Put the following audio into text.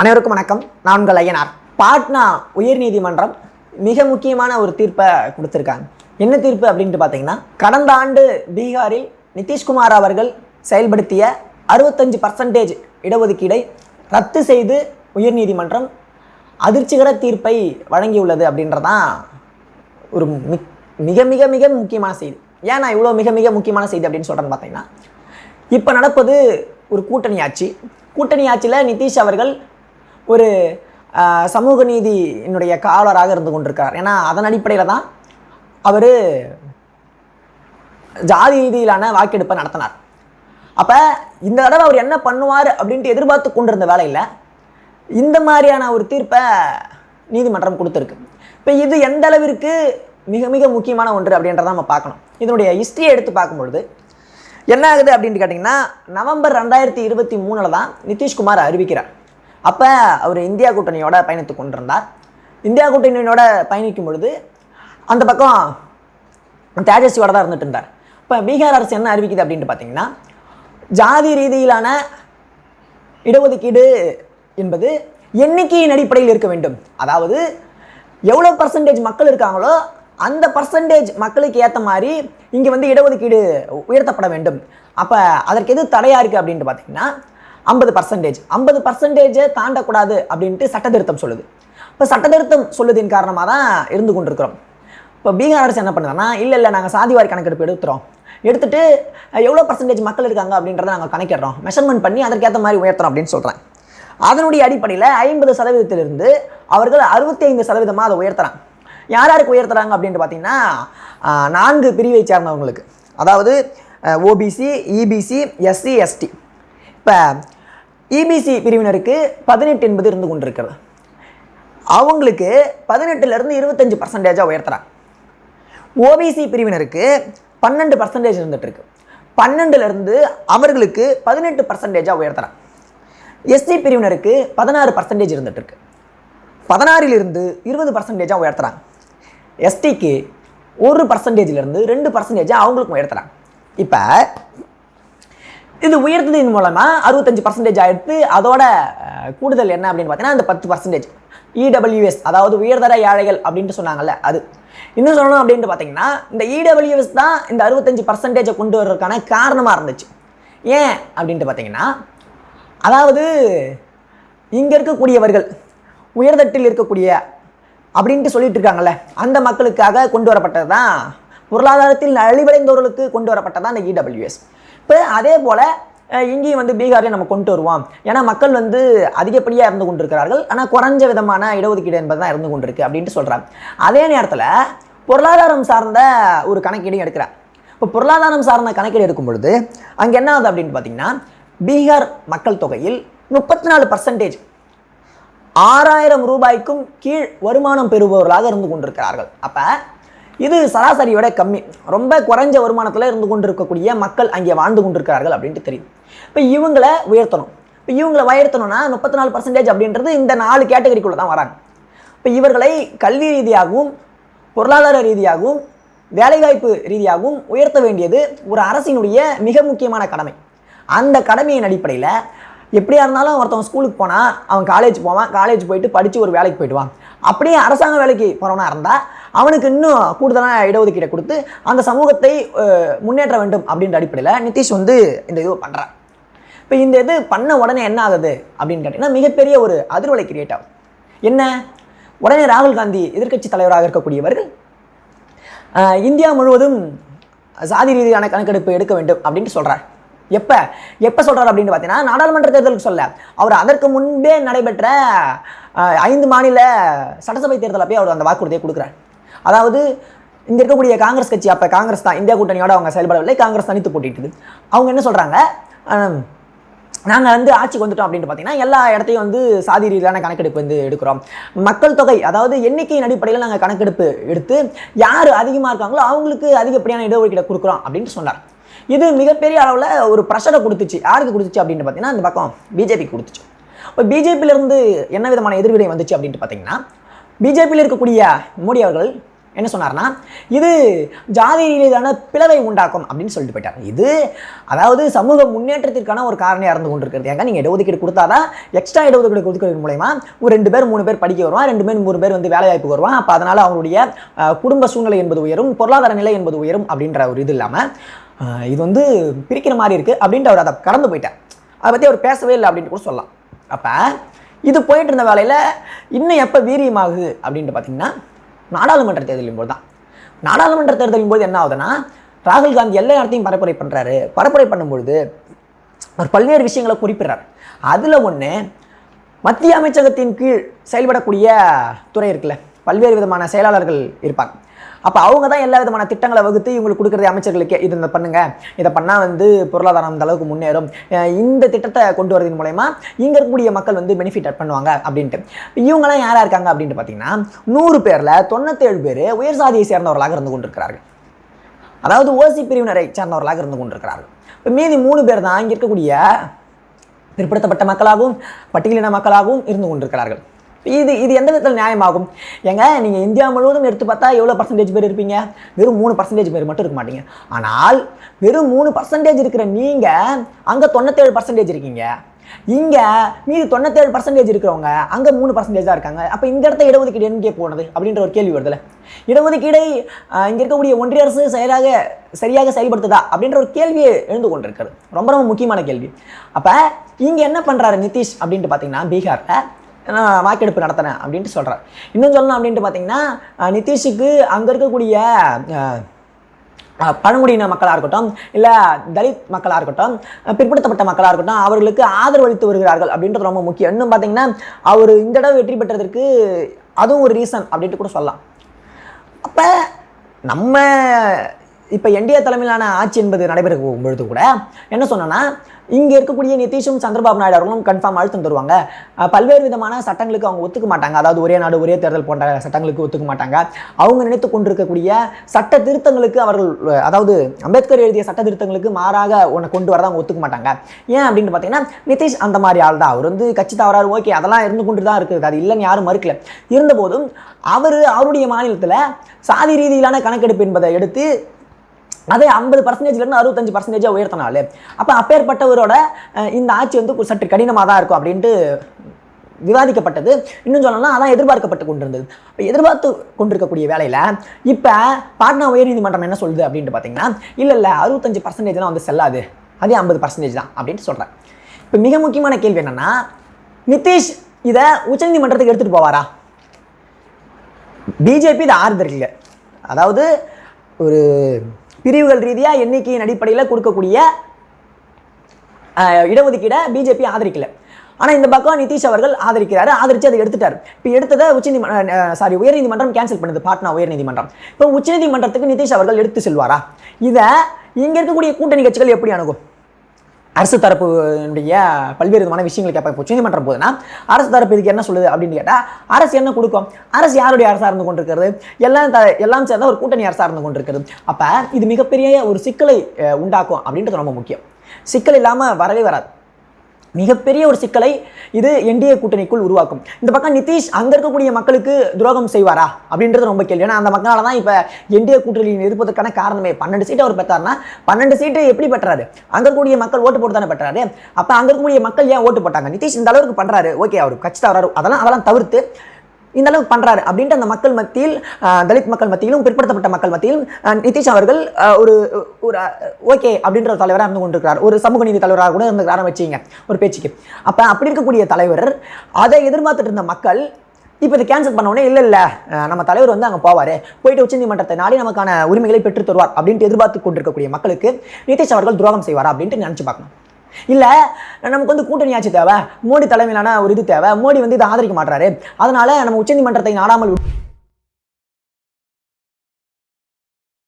அனைவருக்கும் வணக்கம். நான் உங்கள் ஐயனார். பாட்னா உயர்நீதிமன்றம் மிக முக்கியமான ஒரு தீர்ப்பை கொடுத்துருக்காங்க. என்ன தீர்ப்பு அப்படின்ட்டு பார்த்தீங்கன்னா கடந்த ஆண்டு பீகாரில் நிதிஷ்குமார் அவர்கள் செயல்படுத்திய அறுபத்தஞ்சு பர்சன்டேஜ் இடஒதுக்கீடை ரத்து செய்து உயர்நீதிமன்றம் அதிர்ச்சிகர தீர்ப்பை வழங்கியுள்ளது அப்படின்றதான் ஒரு மிக் மிக மிக மிக முக்கியமான செய்தி. ஏன் நான் இவ்வளோ மிக மிக முக்கியமான செய்தி அப்படின்னு சொல்கிறேன்னு பார்த்தீங்கன்னா இப்போ நடப்பது ஒரு கூட்டணி ஆட்சி. கூட்டணி ஆட்சியில் நிதிஷ் அவர்கள் ஒரு சமூக நீதியினுடைய காவலராக இருந்து கொண்டிருக்கிறார். ஏன்னா அதன் அடிப்படையில் தான் அவர் ஜாதி ரீதியிலான வாக்கெடுப்பை நடத்தினார். அப்போ இந்த தடவை அவர் என்ன பண்ணுவார் அப்படின்ட்டு எதிர்பார்த்து கொண்டிருந்த வேலையில் இந்த மாதிரியான ஒரு தீர்ப்பை நீதிமன்றம் கொடுத்துருக்கு. இப்போ இது எந்த அளவிற்கு மிக மிக முக்கியமான ஒன்று அப்படின்றத நம்ம பார்க்கணும். இதனுடைய ஹிஸ்ட்ரியை எடுத்து பார்க்கும்பொழுது என்ன ஆகுது அப்படின்ட்டு கேட்டிங்கன்னா நவம்பர் ரெண்டாயிரத்தி இருபத்தி மூணில் தான் நிதிஷ்குமார் அறிவிக்கிறார். அப்போ அவர் இந்தியா கூட்டணியோட பயணித்து கொண்டிருந்தார். இந்தியா கூட்டணியோட பயணிக்கும் பொழுது அந்த பக்கம் தேஜஸ்வியோட தான் இருந்துட்டு இருந்தார். இப்போ பீகார் அரசு என்ன அறிவிக்குது அப்படின்ட்டு பார்த்தீங்கன்னா ஜாதி ரீதியிலான இடஒதுக்கீடு என்பது எண்ணிக்கையின் அடிப்படையில் இருக்க வேண்டும். அதாவது எவ்வளோ பர்சன்டேஜ் மக்கள் இருக்காங்களோ அந்த பர்சன்டேஜ் மக்களுக்கு ஏற்ற மாதிரி இங்கே வந்து இடஒதுக்கீடு உயர்த்தப்பட வேண்டும். அப்போ அதற்கு எது தடையாக இருக்குது அப்படின்ட்டு பார்த்தீங்கன்னா ஐம்பது பர்சன்டேஜ் ஐம்பது பர்சன்டேஜை தாண்டக்கூடாது அப்படின்ட்டு சட்டத்திருத்தம் சொல்லுது. இப்போ சட்டத்திருத்தம் சொல்லுதின் காரணமாக தான் இருந்து கொண்டிருக்கிறோம். இப்போ பீகார் அரசு என்ன பண்ணுறாங்கன்னா இல்லை இல்லை நாங்கள் சாதிவாரி கணக்கெடுப்பு எடுத்துகிறோம் எடுத்துட்டு எவ்வளோ பர்சன்டேஜ் மக்கள் இருக்காங்க அப்படின்றத நாங்கள் கணக்கிடுறோம். மெஷர்மெண்ட் பண்ணி அதற்கேற்ற மாதிரி உயர்த்துறோம் அப்படின்னு சொல்கிறேன் அதனுடைய அடிப்படையில் ஐம்பது சதவீதத்திலிருந்து அவர்கள் அறுபத்தி ஐந்து சதவீதமாக அதை உயர்த்துறாங்க. யார் யாருக்கு உயர்த்துறாங்க அப்படின்ட்டு பார்த்தீங்கன்னா நான்கு பிரிவை சேர்ந்தவங்களுக்கு. அதாவது ஓபிசி இபிசி எஸ்சி எஸ்டி இப்போ இபிசி பிரிவினருக்கு பதினெட்டு என்பது இருந்து கொண்டிருக்கிறது. அவங்களுக்கு பதினெட்டுலேருந்து இருபத்தஞ்சு பர்சன்டேஜாக உயர்த்துறாங்க. ஓபிசி பிரிவினருக்கு பன்னெண்டு பர்சன்டேஜ் இருந்துகிட்ருக்கு பன்னெண்டுலேருந்து அவர்களுக்கு பதினெட்டு பர்சன்டேஜாக உயர்த்துறாங்க. எஸ்சி பிரிவினருக்கு பதினாறு பர்சன்டேஜ் இருந்துகிட்ருக்கு பதினாறிலிருந்து இருபது பர்சன்டேஜாக உயர்த்துறாங்க. எஸ்டிக்கு ஒரு பர்சன்டேஜிலேருந்து ரெண்டு பர்சன்டேஜாக அவங்களுக்கும் உயர்த்துறாங்க. இப்போ இது உயர்த்ததின் மூலமாக அறுபத்தஞ்சு பர்சன்டேஜ் ஆயிடுத்து அதோட கூடுதல் என்ன அப்படின்னு பார்த்தீங்கன்னா அந்த பத்து பர்சன்டேஜ் இடபிள்யூஎஸ் அதாவது உயர்தர ஏழைகள் அப்படின்ட்டு சொன்னாங்கல்ல அது. இன்னும் சொல்லணும் அப்படின்ட்டு பார்த்தீங்கன்னா இந்த இடபிள்யூஎஸ் தான் இந்த அறுபத்தஞ்சு பர்சன்டேஜை கொண்டு வர்றதுக்கான காரணமாக இருந்துச்சு. ஏன் அப்படின்ட்டு பார்த்தீங்கன்னா அதாவது இங்கே இருக்கக்கூடியவர்கள் உயர்தட்டில் இருக்கக்கூடிய அப்படின்ட்டு சொல்லிட்டு இருக்காங்கல்ல அந்த மக்களுக்காக கொண்டு வரப்பட்டது தான் பொருளாதாரத்தில் நலிவடைந்தவர்களுக்கு கொண்டு வரப்பட்டதான் அந்த இடபிள்யூஎஸ் இப்போ அதே போல் இங்கேயும் வந்து பீகாரையும் நம்ம கொண்டு வருவோம். ஏன்னா மக்கள் வந்து அதிகப்படியாக இருந்து கொண்டிருக்கிறார்கள். ஆனால் குறைஞ்ச விதமான இடஒதுக்கீடு என்பது தான் இருந்து கொண்டிருக்கு அப்படின்ட்டு சொல்கிறாங்க அதே நேரத்தில் பொருளாதாரம் சார்ந்த ஒரு கணக்கீடையும் எடுக்கிறார். இப்போ பொருளாதாரம் சார்ந்த கணக்கீடு எடுக்கும் பொழுது அங்கே என்ன ஆகுது அப்படின்னு பார்த்தீங்கன்னா பீகார் மக்கள் தொகையில் முப்பத்தி நாலு பர்சன்டேஜ் ஆறாயிரம் ரூபாய்க்கும் கீழ் வருமானம் பெறுபவர்களாக இருந்து கொண்டிருக்கிறார்கள். அப்போ இது சராசரியோட கம்மி. ரொம்ப குறைஞ்ச வருமானத்தில் இருந்து கொண்டிருக்கக்கூடிய மக்கள் அங்கே வாழ்ந்து கொண்டிருக்கிறார்கள் அப்படின்ட்டு தெரியும். இப்போ இவங்களை உயர்த்தணும். இப்போ இவங்களை உயர்த்தணும்னா முப்பத்தி நாலு பர்சன்டேஜ் அப்படின்றது இந்த நாலு கேட்டகரிக்குள்ளே தான் வராங்க. இப்போ இவர்களை கல்வி ரீதியாகவும் பொருளாதார ரீதியாகவும் வேலைவாய்ப்பு ரீதியாகவும் உயர்த்த வேண்டியது ஒரு அரசினுடைய மிக முக்கியமான கடமை. அந்த கடமையின் அடிப்படையில் எப்படியா இருந்தாலும் ஒருத்தவன் ஸ்கூலுக்கு போனால் அவன் காலேஜ் போவான். காலேஜ் போயிட்டு படித்து ஒரு வேலைக்கு போயிடுவான் அப்படியே அரசாங்க வேலைக்கு போகிறவனாக இருந்தால் அவனுக்கு இன்னும் கூடுதலான இடஒதுக்கீடை கொடுத்து அந்த சமூகத்தை முன்னேற்ற வேண்டும் அப்படின்ற அடிப்படையில் நிதிஷ் வந்து இந்த இது பண்ணுறான் இப்போ இந்த இது பண்ண உடனே என்ன ஆகுது அப்படின்னு கேட்டிங்கன்னா மிகப்பெரிய ஒரு அதிர்வலை கிரியேட் ஆகும். என்ன? உடனே ராகுல் காந்தி எதிர்க்கட்சி தலைவராக இருக்கக்கூடியவர்கள் இந்தியா முழுவதும் சாதி ரீதியான கணக்கெடுப்பு எடுக்க வேண்டும் அப்படின்ட்டு சொல்கிறார் எப்போ? எப்போ சொல்கிறார் அப்படின்னு பார்த்தீங்கன்னா நாடாளுமன்ற தேர்தலுக்கு சொல்ல. அவர் அதற்கு முன்பே நடைபெற்ற ஐந்து மாநில சட்டசபை தேர்தலில் போய் அவர் அந்த வாக்குறுதியை கொடுக்குறார். அதாவது இங்கே இருக்கக்கூடிய காங்கிரஸ் கட்சி அப்போ காங்கிரஸ் தான் இந்தியா கூட்டணியோட அவங்க செயல்படவில்லை காங்கிரஸ் தனித்து போட்டிட்டுது. அவங்க என்ன சொல்கிறாங்க நாங்கள் வந்து ஆட்சிக்கு வந்துட்டோம் அப்படின்னு பார்த்தீங்கன்னா எல்லா இடத்தையும் வந்து சாதி ரீதியிலான கணக்கெடுப்பு வந்து எடுக்கிறோம். மக்கள் தொகை அதாவது எண்ணிக்கையின் அடிப்படையில் நாங்கள் கணக்கெடுப்பு எடுத்து யார் அதிகமாக இருக்காங்களோ அவங்களுக்கு அதிகப்படியான இடஒதுக்கீடு கொடுக்குறோம் அப்படின்ட்டு சொன்னார். இது மிகப்பெரிய அளவில் ஒரு ப்ரெஷரை கொடுத்துச்சு. யாருக்கு கொடுத்துச்சு அப்படின்னு பார்த்தீங்கன்னா இந்த பக்கம் பிஜேபி கொடுத்துச்சு. இப்போ பிஜேபியிலேருந்து என்ன விதமான எதிர்வினை வந்துச்சு அப்படின்ட்டு பார்த்தீங்கன்னா பிஜேபியில் இருக்கக்கூடிய மோடி அவர்கள் என்ன சொன்னார்னா இது ஜாதி பிளவை உண்டாக்கும் அப்படின்னு சொல்லிட்டு போயிட்டார். இது அதாவது சமூக முன்னேற்றத்திற்கான ஒரு காரணியாக இருந்து கொண்டிருக்கிறது. ஏங்க நீங்கள் இடஒதுக்கீடு கொடுத்தாதான் எக்ஸ்ட்ரா இடஒதுக்கீடு கொடுக்கறது மூலயமா ஒரு ரெண்டு பேர் மூணு பேர் படிக்க வருவான் ரெண்டு பேர் மூணு பேர் வந்து வேலைவாய்ப்பு வருவான். அப்போ அதனால் அவங்களுடைய குடும்ப சூழ்நிலை என்பது உயரும் பொருளாதார நிலை என்பது உயரும் அப்படின்ற ஒரு இது இல்லாமல் இது வந்து பிரிக்கிற மாதிரி இருக்குது அப்படின்ட்டு அவர் அதை கடந்து போயிட்டார். அதை பற்றி அவர் பேசவே இல்லை அப்படின்ட்டு கூட சொல்லலாம். அப்போ இது போயிட்டு இருந்த வேலையில் இன்னும் எப்போ வீரியமாகுது அப்படின்ட்டு பார்த்தீங்கன்னா நாடாளுமன்ற தேர்தலின் போது தான். நாடாளுமன்ற தேர்தலின் போது என்ன ஆகுதுன்னா ராகுல் காந்தி எல்லா இடத்தையும் பரப்புரை பண்ணுறாரு பரப்புரை பண்ணும்பொழுது அவர் பல்வேறு விஷயங்களை குறிப்பிடுறார். அதில் ஒன்று மத்திய அமைச்சகத்தின் கீழ் செயல்படக்கூடிய துறை இருக்குல்ல பல்வேறு விதமான செயலாளர்கள் இருப்பாங்க. அப்போ அவங்க தான் எல்லா விதமான திட்டங்களை வகுத்து இவங்களுக்கு கொடுக்குறது அமைச்சர்களுக்கு இது இந்த பண்ணுங்க. இதை பண்ணால் வந்து பொருளாதாரம் அந்த அளவுக்கு முன்னேறும். இந்த திட்டத்தை கொண்டு வரதின் மூலயமா இங்கே இருக்கக்கூடிய மக்கள் வந்து பெனிஃபிட் பண்ணுவாங்க அப்படின்ட்டு. இவங்கெல்லாம் யாராக இருக்காங்க அப்படின்ட்டு பார்த்தீங்கன்னா நூறு பேரில் தொண்ணூத்தேழு பேர் உயர் சாதியை சேர்ந்தவர்களாக இருந்து கொண்டிருக்கிறார்கள். அதாவது ஓசி பிரிவினரை சேர்ந்தவர்களாக இருந்து கொண்டிருக்கிறார்கள். இப்போ மீதி மூணு பேர் தான் இங்கே இருக்கக்கூடிய பிற்படுத்தப்பட்ட மக்களாகவும் பட்டியலின மக்களாகவும் இருந்து கொண்டிருக்கிறார்கள். இது இது எந்த விதத்தில் நியாயமாகும்? ஏங்க நீங்கள் இந்தியா முழுவதும் எடுத்து பார்த்தா எவ்வளோ பர்சன்டேஜ் பேர் இருப்பீங்க? வெறும் மூணு பர்சன்டேஜ் பேர் மட்டும் இருக்க மாட்டீங்க. ஆனால் வெறும் மூணு பர்சன்டேஜ் இருக்கிற நீங்கள் அங்கே தொண்ணூத்தேழு பர்சன்டேஜ் இருக்கீங்க. இங்கே மீது தொண்ணூத்தேழு பர்சன்டேஜ் இருக்கிறவங்க அங்கே மூணு பர்சன்டேஜ் தான் இருக்காங்க. அப்போ இந்த இடத்த இடஒதுக்கீடு எங்கே போனது? அப்படின்ற ஒரு கேள்வி வருதுல இடஒதுக்கீடை இங்கே இருக்கக்கூடிய ஒன்றிய அரசு சரியாக சரியாக செயல்படுத்துதா? அப்படின்ற ஒரு கேள்வியை எழுந்து கொண்டிருக்கிறது. ரொம்ப ரொம்ப முக்கியமான கேள்வி. அப்போ இங்கே என்ன பண்ணுறாரு நிதிஷ்? அப்படின்ட்டு பார்த்தீங்கன்னா பீகாரில் நான் வாக்கெடுப்பு நடத்தினேன் அப்படின்ட்டு சொல்கிறார் இன்னும் சொல்லணும் அப்படின்ட்டு பார்த்தீங்கன்னா நிதிஷுக்கு அங்கே இருக்கக்கூடிய பழங்குடியின மக்களாக இருக்கட்டும் இல்லை தலித் மக்களாக இருக்கட்டும் பிற்படுத்தப்பட்ட மக்களாக இருக்கட்டும் அவர்களுக்கு ஆதரவு அளித்து வருகிறார்கள் அப்படின்றது ரொம்ப முக்கியம். இன்னும் பார்த்தீங்கன்னா அவர் இந்த தடவை வெற்றி பெற்றதற்கு அதுவும் ஒரு ரீசன் அப்படின்ட்டு கூட சொல்லலாம். அப்போ நம்ம இப்போ என்டிஏ தலைமையிலான ஆட்சி என்பது நடைபெறும் பொழுது கூட என்ன சொன்னோன்னா இங்கே இருக்கக்கூடிய நிதிஷும் சந்திரபாபு நாயுடு அவர்களும் கன்ஃபார்ம் அழுத்தம் தருவாங்க. பல்வேறு விதமான சட்டங்களுக்கு அவங்க ஒத்துக்க மாட்டாங்க. அதாவது ஒரே நாடு ஒரே தேர்தல் போன்ற சட்டங்களுக்கு ஒத்துக்க மாட்டாங்க. அவங்க நினைத்து கொண்டிருக்கக்கூடிய சட்ட திருத்தங்களுக்கு அவர்கள் அதாவது அம்பேத்கர் எழுதிய சட்ட திருத்தங்களுக்கு மாறாக உன்னை கொண்டு வரதான் அவங்க ஒத்துக்க மாட்டாங்க. ஏன் அப்படின்னு பார்த்தீங்கன்னா நிதிஷ் அந்த மாதிரி ஆள் தான். அவர் வந்து கட்சி தவறாரு ஓகே அதெல்லாம் இருந்து கொண்டு தான் இருக்குது. அது இல்லைன்னு யாரும் மறுக்கல. இருந்தபோதும் அவர் அவருடைய மாநிலத்தில் சாதி ரீதியிலான கணக்கெடுப்பு என்பதை எடுத்து அதே ஐம்பது பர்சன்டேஜ்லேருந்து அறுபத்தஞ்சு பர்சன்டேஜாக உயர்த்தினாலே. அப்போ அப்பேற்பட்டவரோட இந்த ஆட்சி வந்து சற்று கடினமாக தான் இருக்கும் அப்படின்ட்டு விவாதிக்கப்பட்டது. இன்னும் சொல்லணும்னா அதான் எதிர்பார்க்கப்பட்டு கொண்டிருந்தது. இப்போ எதிர்பார்த்து கொண்டிருக்கக்கூடிய வேலையில் இப்போ பாட்னா உயர்நீதிமன்றம் என்ன சொல்லுது அப்படின்ட்டு பார்த்தீங்கன்னா இல்லை இல்லை அறுபத்தஞ்சு பர்சன்டேஜ்லாம் வந்து செல்லாது. அதே ஐம்பது பர்சன்டேஜ் தான். அப்படின்ட்டு சொல்கிறேன் இப்போ மிக முக்கியமான கேள்வி என்னன்னா நிதிஷ் இதை உச்சநீதிமன்றத்துக்கு எடுத்துகிட்டு போவாரா? பிஜேபி இதை ஆதரிக்கல அதாவது ஒரு பிரிவுகள் ரீதியாக எண்ணிக்கையின் அடிப்படையில் கொடுக்கக்கூடிய இடஒதுக்கீடை பிஜேபி ஆதரிக்கல. ஆனால் இந்த பக்கம் நிதிஷ் அவர்கள் ஆதரிக்கிறாரு ஆதரித்து அதை எடுத்துட்டார். இப்போ எடுத்ததை உச்சநீதிமன்ற சாரி உயர்நீதிமன்றம் கேன்சல் பண்ணுது பாட்னா உயர்நீதிமன்றம். இப்போ உச்சநீதிமன்றத்துக்கு நிதிஷ் அவர்கள் எடுத்து செல்வாரா? இதை இங்கே இருக்கக்கூடிய கூட்டணி கட்சிகள் எப்படி அணுகும்? அரசு தரப்புடைய பல்வேறு விதமான விஷயங்கள் கேட்பாங்க. இப்போ உச்சநீதிமன்றம் போதுன்னா அரசு தரப்பு இதுக்கு என்ன சொல்லுது அப்படின்னு கேட்டால் அரசு என்ன கொடுக்கும்? அரசு யாருடைய அரசாக இருந்து கொண்டிருக்கிறது? எல்லாம் த எல்லாம் சேர்ந்த ஒரு கூட்டணி அரசாக இருந்து கொண்டிருக்கிறது. அப்போ இது மிகப்பெரிய ஒரு சிக்கலை உண்டாக்கும் அப்படின்றது ரொம்ப முக்கியம். சிக்கல் இல்லாமல் வரவே வராது. மிகப்பெரிய ஒரு சிக்கலை இது என்டிஏ கூட்டணிக்குள் உருவாக்கும். இந்த பக்கம் நிதிஷ் அங்கே இருக்கக்கூடிய மக்களுக்கு துரோகம் செய்வாரா? அப்படின்றது ரொம்ப கேள்வி. ஏன்னா அந்த மக்களால தான் இப்போ என்டிஏ கூட்டணியில் இருப்பதற்கான காரணமே. பன்னெண்டு சீட்டு அவர் பெற்றார்னா பன்னெண்டு சீட்டு எப்படி பெற்றாரு? அங்கே இருக்கக்கூடிய மக்கள் ஓட்டு போட்டு தானே பெற்றாரு? அப்போ அங்கே இருக்கக்கூடிய மக்கள் ஏன் ஓட்டு போட்டாங்க? நிதிஷ் இந்த அளவுக்கு பண்ணுறாரு ஓகே அவர் கட்சி தவறாரு அதெல்லாம் அதெல்லாம் தவிர்த்து இந்த அளவுக்கு பண்றாரு அப்படின்ட்டு அந்த மக்கள் மத்தியில் தலித் மக்கள் மத்தியிலும் பிற்படுத்தப்பட்ட மக்கள் மத்தியிலும் நிதிஷ் அவர்கள் ஒரு ஒரு ஓகே அப்படின்ற ஒரு தலைவராக இருந்து கொண்டிருக்கிறார். ஒரு சமூக நீதி தலைவராக கூட இருந்து ஆரம்பிச்சிங்க ஒரு பேச்சுக்கு. அப்போ அப்படி இருக்கக்கூடிய தலைவர் அதை எதிர்பார்த்துட்டு இருந்த மக்கள் இப்போ இதை கேன்சல் பண்ண உடனே இல்லை இல்லை நம்ம தலைவர் வந்து அங்கே போவார். போயிட்டு உச்சநீதிமன்றத்தை நாளே நமக்கான உரிமைகளை பெற்றுத் தருவார் அப்படின்ட்டு எதிர்பார்த்து கொண்டிருக்கக்கூடிய மக்களுக்கு நிதிஷ் அவர்கள் துரோகம் செய்வார் அப்படின்ட்டு நினச்சி பார்க்கணும். இல்லை நமக்கு வந்து கூட்டணி ஆட்சி தேவை. மோடி தலைமையிலான ஒரு இது தேவை. மோடி வந்து இதை ஆதரிக்க மாட்டாரு அதனால நம்ம உச்சநீதிமன்றத்தை நாடாமல்